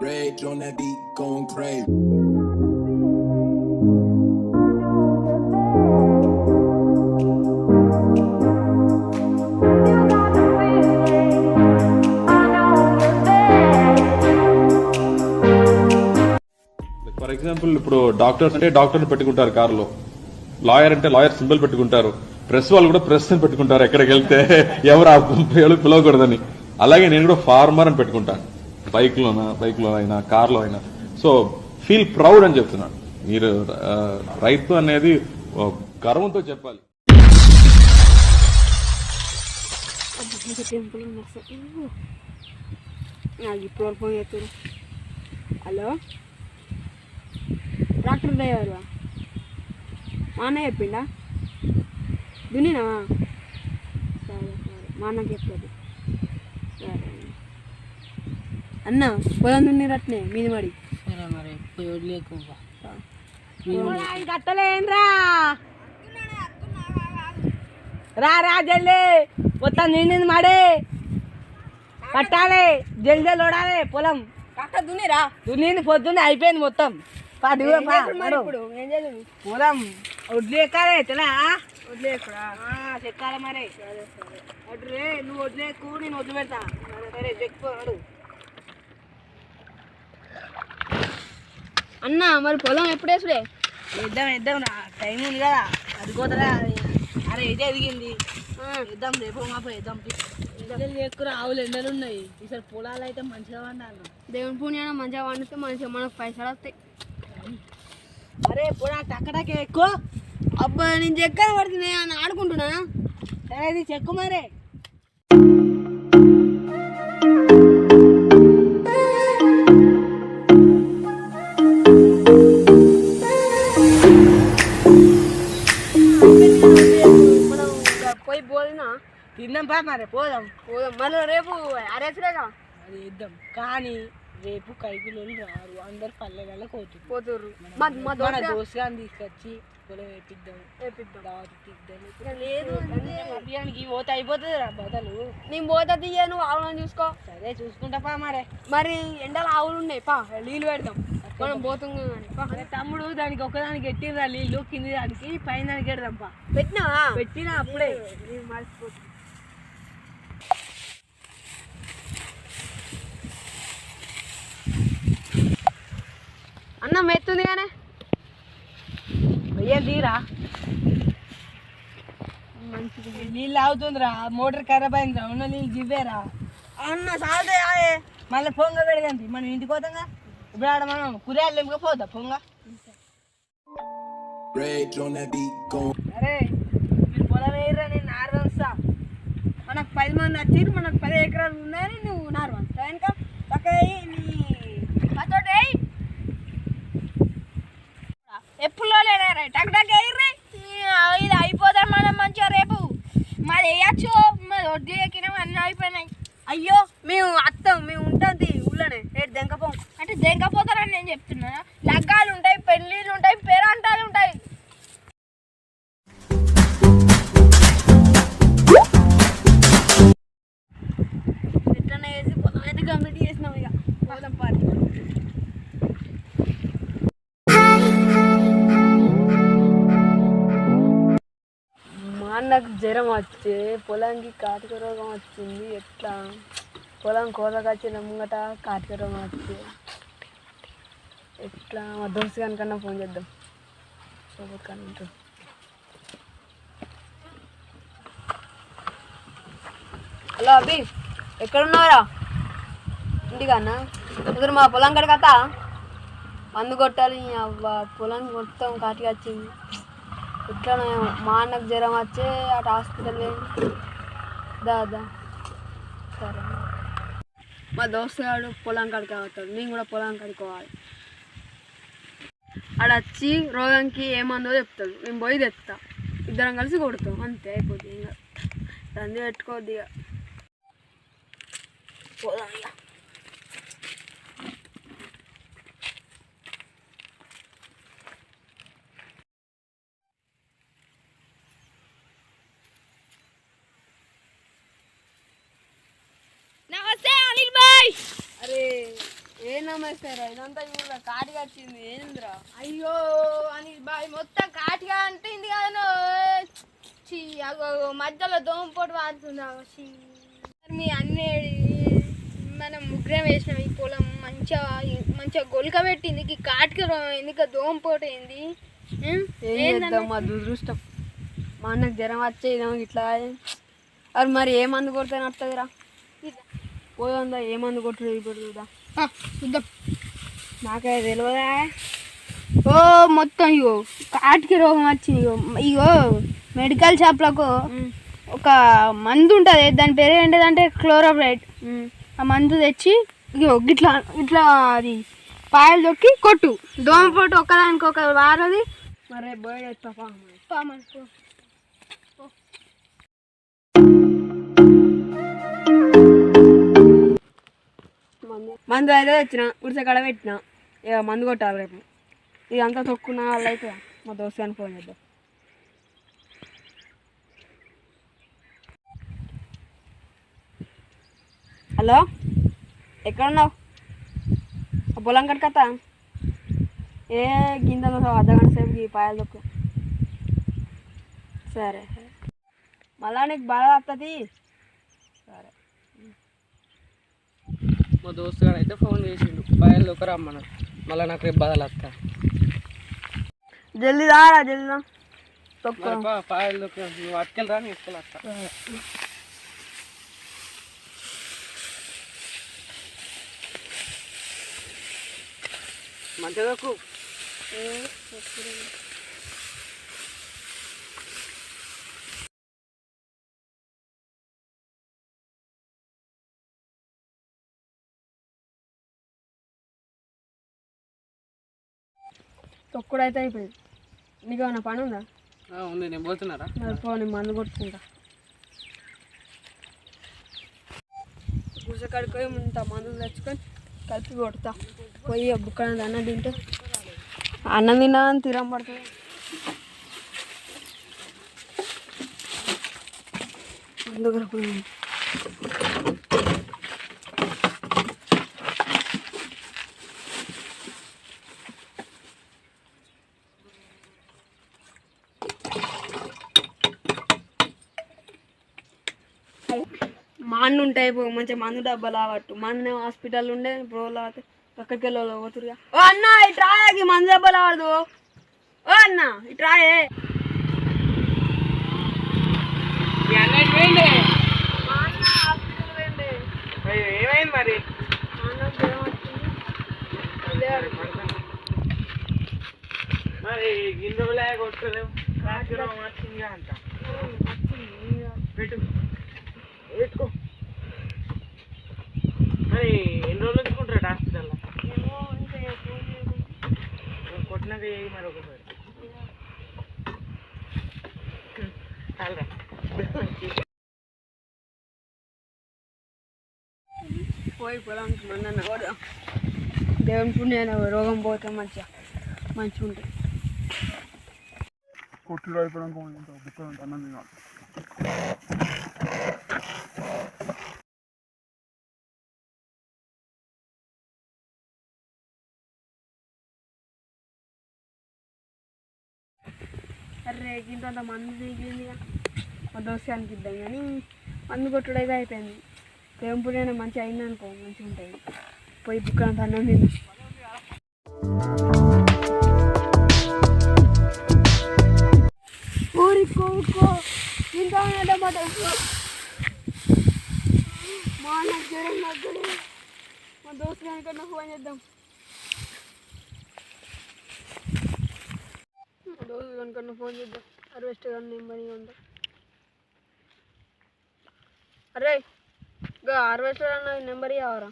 Rage on that beat, going crazy. For example ఇప్పుడు doctors అంటే doctor పెట్టుకుంటారు కారులో. లాయర్ అంటే లాయర్ సింబల్ పెట్టుకుంటారు. ప్రెస్ వాళ్ళు కూడా ప్రెస్ అని పెట్టుకుంటారు ఎక్కడికి వెళ్తే. ఎవరు పిలవకూడదని. అలాగే నేను కూడా ఫార్మర్ అని పెట్టుకుంటాను. బైక్లోనా బైక్లో అయినా కార్లో అయినా. సో ఫీల్ ప్రౌడ్ అని చెప్తున్నాను. మీరు రైతు అనేది గర్వంతో చెప్పాలి. టెంపుల్ ఫోన్ చేస్తారు హలో? Tractor driver? మా అన్న చెప్పిండా? దున్నినావా? సరే సరే. మా అన్నకి చెప్పలేదు సరే అన్న పొలం దున్నిరట్నే మీది మరి? కట్టలేనరా రా రా జల్దీ. మొత్తం నిండింది మాడే. కట్టాలి జల్దీ లోడాలి పొలం. కట్ట దున్నిరా? దున్నింది పొద్దున్నే అయిపోయింది మొత్తం. పా దిగు పా నడు. పొలం వడ్లు ఎక్కాలి తెలా వడ్లు ఎక్కడా చెక్కాలి మరి. నువ్వు వడ్లు ఎక్కువ నేను వడ్లు పెడతా సరే చెక్కు అన్న మరి పొలం ఎప్పుడు వేసుడే? ఇద్దాం ఇద్దాం టైం ఉంది కదా. అది కోతరా అరే ఇదే ఎదిగింది. ఇద్దాం రేపు మాపో ఇద్దాం ఎక్కువ ఆవులు ఎండలు ఉన్నాయి. ఈసారి పొలాలు అయితే మంచిగా వండాలి దేవుని పుణ్యాన మంచిగా వండితే మంచిగా మనకు పైసలు వస్తాయి. అరే పురా టక్కటకే ఎక్కువ. అబ్బా నేను చెక్కన పడుతుంది అని ఆడుకుంటున్నా సరే ఇది చెక్కు మరే. మళ్ళీ రేపు అరేసుడేగా అది ఇద్దాం కానీ రేపు కైకిలోళ్ళు రారు. అందరు పల్లెలలో కోతురు పోతుర్రు. మన దోసుగాని తీసుకొచ్చి పొలం వేపిద్దాం. వేపిద్దాం. దావత్ లేదు బియ్యానికి పోతే అయిపోతుంది రా బదలు. నేను పోతా తీయ నువ్వు ఆవులను చూసుకో. సరే చూసుకుంటా పా మరే. మరి ఎండలు ఆవులు ఉన్నాయి పా. నీళ్ళు పెడతాం మనం పోతుంది పా. తమ్ముడు దానికి ఒకదానికి ఎట్టిండ్రా నీళ్ళు. కింది దానికి పైన దానికి ఎడదాంపా పెట్టినావా? పెట్టినా అప్పుడే. మర్చిపోతుంది అన్నం ఎత్తుంది కానీ. తీరా? నీళ్ళు అవుతుందిరా మోటార్ ఖరాబ్ అయిందిరా ఉన్న నీళ్ళు జివ్వేరా. అన్న సాల్దే ఆయే. మళ్ళీ పొంగ పెడదండి మనం ఇంటికి పోతాంగా ఇప్పుడు ఆడ మనం పొంగ. On that beat, going. అరే మీరు పొలం వేయరా నేను నారు మనకు పది మంది వచ్చిర్రు మనకు పది ఎకరాలు ఉన్నాయని నువ్వు నారు వంతా ఇంకా మా జ్వరం వచ్చి పొలానికి కాటిక రోగం వచ్చింది. ఎట్లా? పొలం కోతకొచ్చిన ముంగట కాటిక రోగం వచ్చి. ఎట్లా? మా దోస్తు కనుకన్నా ఫోన్ చేద్దాం. సోబత్ హలో అభి ఎక్కడున్నారా ఇంటికన్నా ఇక్కడ మా పొలం కడకతా మందు కొట్టాలి అవ్వ. పొలం మొత్తం కాటికి వచ్చింది. ఎట్లా మా అన్నకు జ్వరం వచ్చి అటు హాస్పిటల్ దాదా సరే. మా దోస్తుగాడు పొలం కాడికి అవుతాడు నేను కూడా పొలం కడుకోవాలి ఆడ వచ్చి రోగానికి ఏమందో చెప్తాడు. మేము పోయి తెస్తా ఇద్దరం కలిసి కొడతాం. అంతే అయిపోతుంది ఇంకా. రంది పెట్టుకోవద్దు ఇక. పోదాం ఇక. నమ్మేస్తారా ఇదంతా చూడరా కాటికి వచ్చింది ఏందిరా? అయ్యో అని బాయ్ మొత్తం కాటిగా అంటుంది కాను చీ అగో అగో, మధ్యలో దోమపోటు వాడుతుంది చీ. మీ అన్నేడి మనం ముగ్గురం వేసినాం ఈ పొలం. మంచిగా మంచిగా గొలక పెట్టింది. ఈ కాటికి ఎందుకు దోమపోటు ఏంది? మా దురదృష్టం. మా అన్నకు జ్వరం వచ్చే ఇదేమో ఇట్లా. అది మరి ఏ మందు కొడితే నడుతుందిరా పోయిందా ఏ మందు కొట్టుడు ఇప్పుడు చూద్దాం. చూద్దాం. నాకే తెలియదా ఓ మొత్తం ఇగో కాటికి రోగం వచ్చింది ఇగో. ఇగో మెడికల్ షాప్లకు ఒక మందు ఉంటుంది. దాని పేరు ఏంటిదంటే క్లోరోబ్రైట్ ఆ మందు తెచ్చి ఇగో ఇట్లా ఇట్లా అది పాయలు దొక్కి కొట్టు. దోమపోటు ఒక్కదానికి ఒక వారది. మరి బోయ్ పాప పామనుకో మందు అయితే తెచ్చిన ఉడిసే కడ పెట్టిన. ఇక మందు కొట్టాలి రేపు. ఇదంతా తొక్కున్న వాళ్ళు అయితే మా దోస్తు అని ఫోన్ చేద్దాం. హలో? ఎక్కడున్నావు? ఆ పొలం కట్టుకత్తా ఏ గింత అర్ధ గంట సేపుకి పాయలు తొక్కు. సరే. మళ్ళా నీకు బాగా వస్తుంది సరే. మా దోస్తు గారు అయితే ఫోన్ చేసిండు. పాయలు ఒక రమ్మన్నాడు మళ్ళీ నాకు రేపు బదలు వస్తా జల్దీ రారా జల్దీ రా. పాయలు నువ్వు అట్టుకెళ్ళరా నేను తీసుకెళ్ళి వస్తా తొక్కుడు అయితే అయిపోయింది. నీకు ఏమైనా పని ఉందా? ఉంది. నేను పోతున్నారా? పో నేను మందు కొట్టుకుంటా. గుసకాడికి పోయి ఇంత మందు తెచ్చుకొని కలిపి కొడతా. పోయి బుక్కడ అన్నం తింటే అన్నం తిన్నా అని తిరం పడుతుంది. అందుకు పోయి మా అన్న ఉంటాయి పో మంచిగా మందు డబ్బాలు ఆవట్టు మా అన్న హాస్పిటల్ ఉండే ఇప్పుడు వాళ్ళు పక్కకి వెళ్ళి పోతురుగా. ఓ అన్న ఇటు రాయాకి మందు డబ్బాలు ఆడదు ఓ అన్న ఇటు రాయే ఏమైంది మరి? మరి కొట్టలేవు కాకిరం వచ్చింది అంట. పెట్టు. పెట్టుకో. మరి ఎన్ని రోజులు వచ్చుకుంటారు హాస్పిటల్లో కొట్టినాక చేయి మరి ఒకసారి. చాలరా. పోయి పొలానికి మందన్న కూడా దేవుని పుణ్యాన రోగం పోతే మంచిగా మంచిగా ఉంటుంది. కొట్టుడు అయిపోయాక బుక్క అన్నం తినాలి. అరే ఇంత మందు దిగింది మా దోశ ఇద్దాం కానీ మందు కొట్టుడు అయిపోయింది. పెంపుడైన పుణ్యాన మంచిగా అయిందనుకో మంచిగా ఉంటుంది పోయి బుక్క అంత అన్నం తిని ఊరి కోకో మా అన్న జ్వరం మా దోస్తు కనుకన్నా ఫోన్ చేద్దాం. మా దోస్తు ఫోన్ చేద్దాం. అరెస్ట్ కానీ నెంబర్ ఉందా అరే ఇంకా హార్వెస్టర్ అన్న నెంబర్ ఇవ్వరా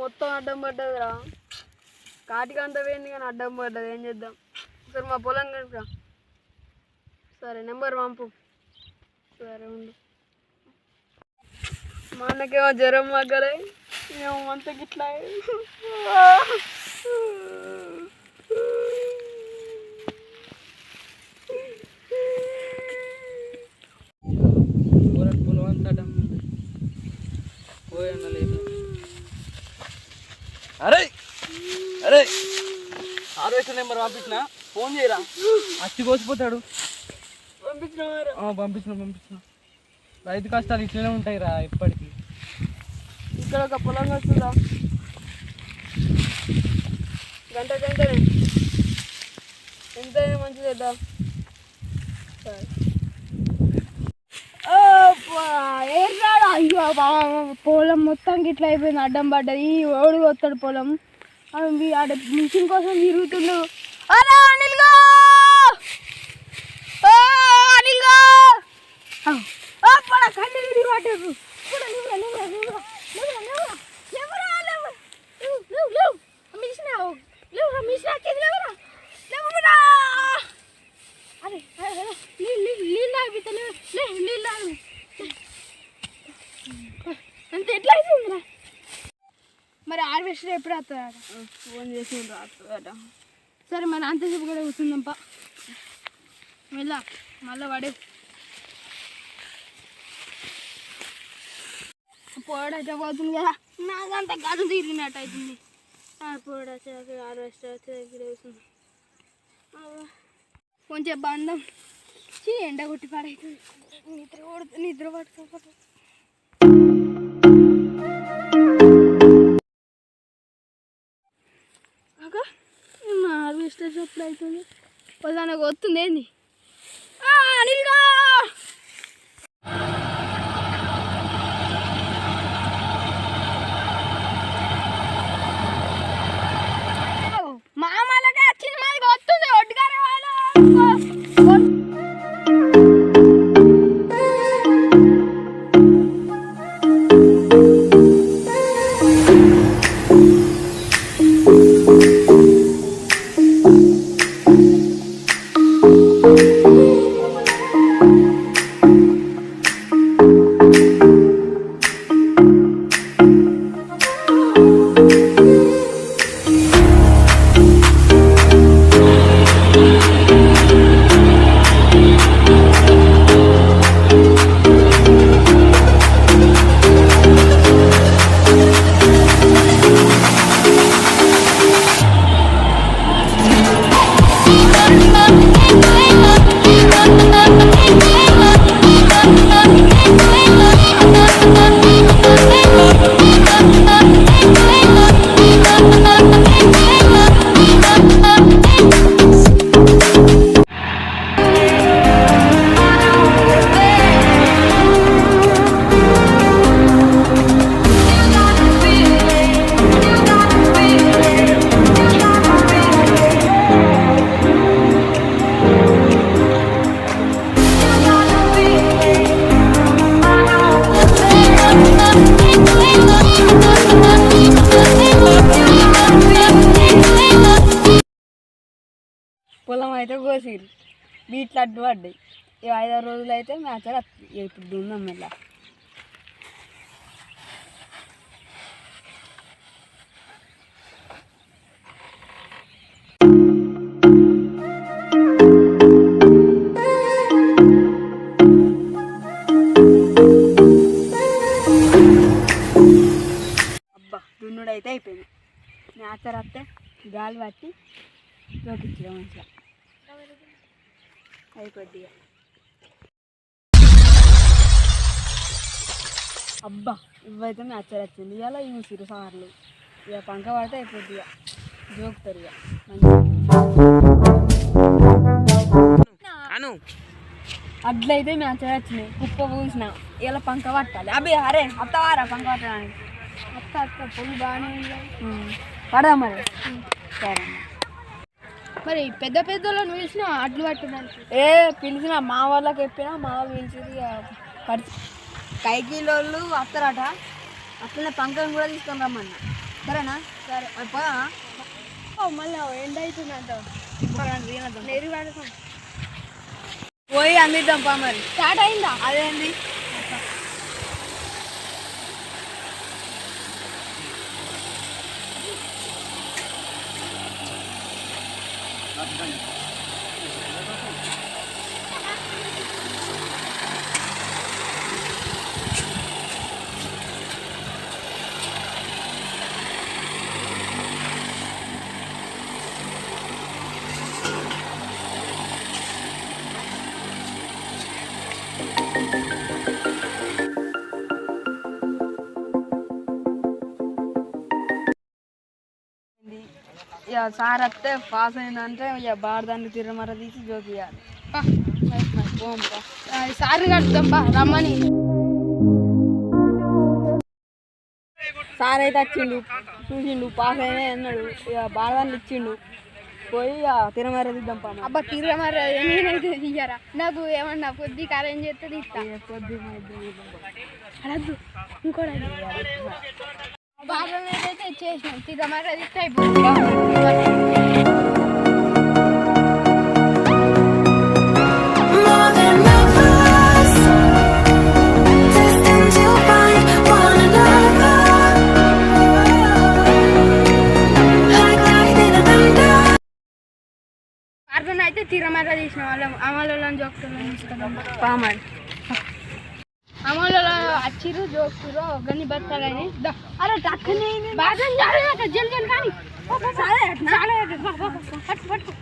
మొత్తం అడ్డం పడ్డదిరా. కాటికి అంత పోయింది కానీ అడ్డం పడ్డది. ఏం చేద్దాం? సరే మా పొలం కనుక. సరే నెంబర్ పంపు. సరే ఉండు. మా అన్నకేమో జ్వరం మగ్గలే మేము అంత గిట్లా పొలం పొలం అంతా డమ్ పోయి అన్న లేదు అరే అరే. హార్వెస్టర్ నెంబర్ పంపించిన ఫోన్ చేయరా? అచ్చి కోసిపోతాడు. పంపించిన పంపించిన రైతు కష్టాలు ఇట్లనే ఉంటాయి రా ఎప్పటికీ ఇక్కడ ఒక పొలం వస్తుందా గంట గంటనే. ఎంత మంచిది కదా ఏర్రాడు అయ్యో బావ, పొలం మొత్తం ఇట్లా అయిపోయింది అడ్డం పడ్డది ఓడి వస్తాడు పొలం అవి ఆడ మిషన్ కోసం తిరుగుతుండు అరే అనిల్గా ఓ అనిల్గా ఓ పడ కళ్ళు తిరిగి పట్టారు కూడా లేవురా లేవురా లేవురా లేవురా లేవురా లేవురా అంత ఎట్లా అవుతుందిరా మరి హార్వెస్టర్ ఎప్పుడు వస్తుందా ఫోన్ చేసి రాస్తుందట సరే మన అంతసేపు కూడా కూర్చుందంప. మెల్ల మళ్ళీ పడే పోడైతే పోతుంది కదా. నాకంత గదు తిరిగినట్టు అవుతుంది పోడ హార్వెస్టర్ వచ్చేది కొంచెం బంధం. చీ ఎండ కొట్టి పడవుతుంది నిద్ర కొడుతుంది నిద్ర పట్టుకోకపోతే. హార్వెస్టర్ ఎప్పుడు అవుతుంది పొలానికి వస్తుంది ఏంది ఆ, అనిల్గా! బీట్లు అడ్డు పడ్డాయి. ఈ ఐదారు రోజులు అయితే మ్యాచ్ ఇప్పుడు దున్నాం ఇలా అయితే అయిపోయింది. మ్యాచ్ వస్తే గాలి పట్టి చూపించడం మంచిగా. అయిపోద్ది. అబ్బా ఇవైతే మ్యాచ్ వచ్చింది ఇవాళ ఇవి సిరు సార్లు. ఇక పంక పడితే అయిపోద్ది ఇక. జోకుతారు ఇక. అను. అట్లయితే మ్యాచ్ వచ్చినాయి కుప్ప పూసిన ఇలా పంక పట్టాలి. అబ్బి అరే అత్తవారా పంక పట్టడానికి? అత్త అత్త పొలి బాగానే. పడదా మరి? సరే. మరి పెద్ద పెద్ద వాళ్ళని పిలిచిన అడ్లు పట్టడానికి ఏ పిలిచిన మా వాళ్ళకి చెప్పినా మా వాళ్ళు ఇక పడి కైకిలోళ్ళు వస్తారట. అట్లనే పంకం కూడా తీసుకొని రమ్మన్నా. సరేనా? సరే పోదామా? మళ్ళీ ఎండ్ అవుతుందంట పోయి అందిద్దాం పా మరి. స్టార్ట్ అయిందా? అదేంది? 看一下。సార్ వస్తే పాస్ అయిందంటే ఇక బాడదాన్ని తిరమర తీసి జోకియాలి సార్ కడుతాం బా రమ్మని. సార్ అయితే వచ్చిండు చూసిండు పాస్ అయినా అన్నాడు ఇక బాడదాన్ని ఇచ్చిండు. పోయి తిరమర తీద్దాం పా అబ్బా తీరా మరి నేనైతే తీయరా? నాకు ఏమన్నా పొద్దు అరేంజ్ చేస్తే ఇస్తా అడద్దు ఇంకోటి బాగా అయితే చేసినాం తీరా మరి అది ఇస్తే More than lovers, destined to find one another. Like lightning and thunder. అర్థం అయితే తిరమర తీసిన వాళ్ళం అమలలో జోకుతున్నాం తీసుకుందాం పామాడు అమలలో వచ్చిర్రు జోకురు గని బతకాలని. దా. అరే టక్కనే బాగా జల్ది జల్ది కానీ. పట్టు పట్టు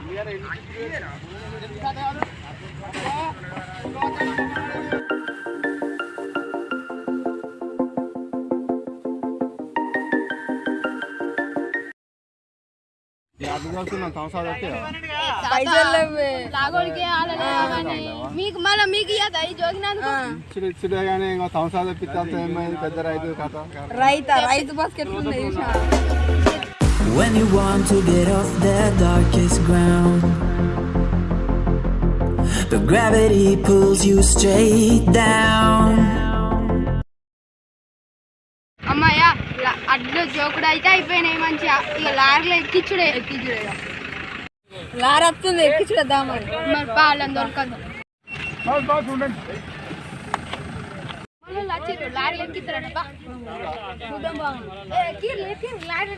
మీకు మళ్ళీ మీకు ఇయ్యదా ఈ జోగినందుకు ఇచ్చుడు ఇచ్చుడే కానీ ఇంకా సంవత్సరాలు తెప్పిస్తే ఏమైంది పెద్ద రైతు కథ రైత రైతు బాస్కెట్ ఉంది చూసినా When you want to get off that darkest ground, but gravity pulls you straight down. అయితే అయిపోయినాయి మంచిగా. ఇక లారీలో ఎక్కిచ్చుడే. ఎక్కిచ్చుడే లారీ వస్తుంది ఎక్కించుదామని మరి. పాలని దొరకదు. లారీ ఎక్కిస్తారట చూద్దాం బాగుంది లారీ.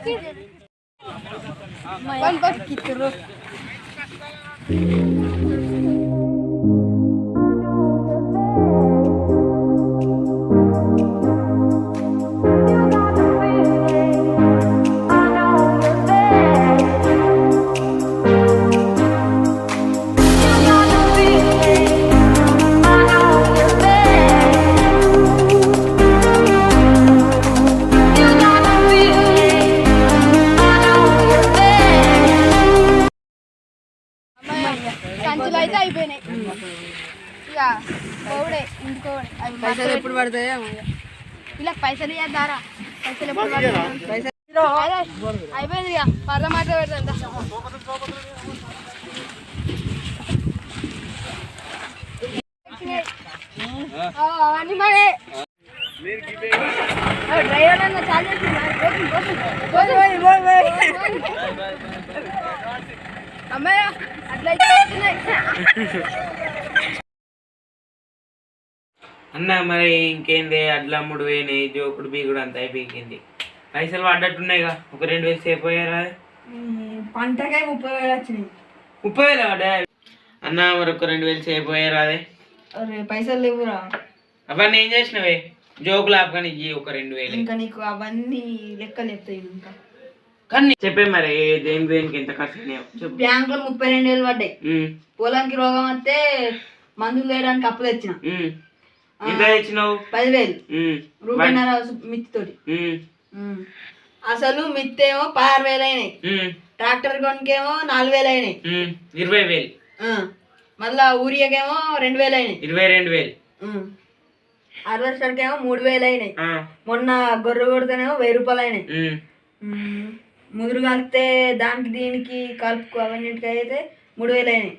పైసలు ఇవ్వద్దారా పైసలు ఎప్పుడు పడతాయి? అదే, అయిపోయింది ఇక పర్ల మాట పెడతా అవన్నీ మరే. డ్రైవర్ అన్న చాలు అమ్మాయి అవుతున్నాయి. అన్న మరి ఇంకేంది అడ్ల మూడు పోయినాయి జోకుడు బీగుడు అంతా అయిపోయింది. పైసలు పడ్డట్టున్నాయిగా ఒక రెండు వేలు సేపు అయ్యారా పంటకాయ ముప్పై వేలు వచ్చినాయి. ముప్పై వేలు పడ్డా అన్న మరి ఒక రెండు వేలు సేపు అయ్యారా అదే? అరే పైసలు లేవురా. అవన్నీ ఏం చేసినవే? జోకులు ఆపుకొని ఇయ్యి ఒక రెండు వేలు. ఇంకా నీకు అవన్నీ లెక్కలు చెప్తాయి ఇంకా. కానీ చెప్పే మరి దేని దేనికి ఎంత ఖర్చు చెప్పు. బ్యాంకులో ముప్పై రెండు వేలు పడ్డాయి. పొలానికి రోగం వస్తే మందులు వేయడానికి అప్పు తెచ్చిన. ఎంత పదివేలు. రూపాయిన్నర మిత్తితోటి. అసలు మిత్తేమో పదహారు వేలు అయినాయి ట్రాక్టర్ కొనికేమో నాలుగు వేలు అయినాయి. ఇరవై వేలు. మళ్ళా ఊరియాకేమో రెండు వేలు అయినాయి ఇరవై రెండు వేలు. హార్వెస్టర్కేమో మూడు వేలు అయినాయి మొన్న గొర్రె కొడితేనేమో వెయ్యి రూపాయలు అయినాయి. ముదురు కలిపితే దానికి దీనికి కలుపుకు అవన్నిటికి అయితే మూడు వేలు అయినాయి.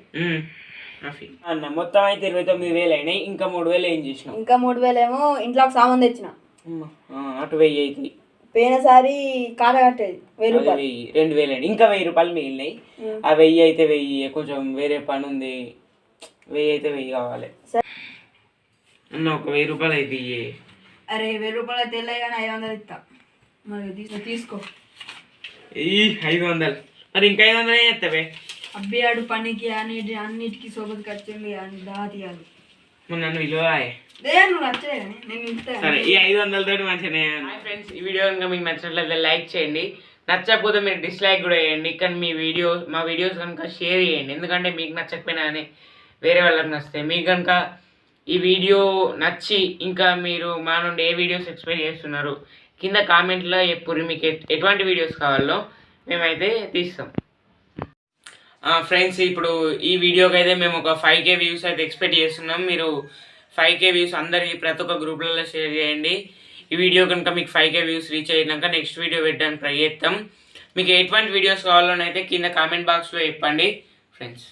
అన్న మొత్తం అయితే ఇరవై తొమ్మిది వేలు అయినాయి. ఇంకా మూడు వేలు ఏం చేసినావు? ఇంకా మూడు వేలు ఏమో ఇంట్లోకి సామాన్ తెచ్చిన. అమ్మ, ఆ, అటు వెయ్యి అవుతుంది పోయినసారి కాట కట్టేది. వెయ్యి రూపాయలు. వెయ్యి. రెండు వేలు అయినాయి. ఇంకా వెయ్యి రూపాయలు మిగిలినాయి. ఆ వెయ్యి అయితే వెయ్యి. కొంచెం వేరే పని ఉంది. వెయ్యి అయితే వెయ్యి కావాలి. అన్న ఒక వెయ్యి రూపాయలు అయితే ఇయ్యి. అరే వెయ్యి రూపాయలు అయితే వెళ్ళాయి కానీ ఐదు వందలు ఇస్తా. మరి తీసుకో తీసుకో. ఈ ఐదు వందలు. మరి ఇంకా ఐదు వందలు ఏం చేస్తావే? అబ్బియాడు పనికి అన్నిటి అన్నిటికీ సోబత్ ఖర్చుంది అని దా తీయాలి మరి నన్ను విలువాయే సరే ఈ ఐదు వందలతో మంచిగానే ఫ్రెండ్స్ ఈ వీడియో కనుక మీకు నచ్చినట్లయితే లైక్ చేయండి. నచ్చకపోతే మీరు డిస్లైక్ కూడా చేయండి. కానీ మీ వీడియో మా వీడియోస్ కనుక షేర్ చేయండి. ఎందుకంటే మీకు నచ్చకపోయినా కానీ వేరే వాళ్ళకి నచ్చుతాయి మీకు కనుక ఈ వీడియో నచ్చి ఇంకా మీరు మా నుండి ఏ వీడియోస్ ఎక్స్పెక్ట్ చేస్తున్నారు కింద కామెంట్లో ఎప్పుడు మీకు ఎట్- ఎటువంటి వీడియోస్ కావాలో మేమైతే తీస్తాం. ఫ్రెండ్స్ ఇప్పుడు ఈ వీడియోకి అయితే మేము ఒక ఫైవ్ కే వ్యూస్ అయితే ఎక్స్పెక్ట్ చేస్తున్నాం. మీరు ఫైవ్ కే వ్యూస్ అందరికీ ప్రతి ఒక్క గ్రూప్లలో షేర్ చేయండి. ఈ వీడియో కనుక మీకు ఫైవ్ కే వ్యూస్ రీచ్ అయినాక నెక్స్ట్ వీడియో పెట్టడానికి ట్రై చేస్తాం మీకు ఎటువంటి వీడియోస్ కావాలోనైతే కింద కామెంట్ బాక్స్లో చెప్పండి ఫ్రెండ్స్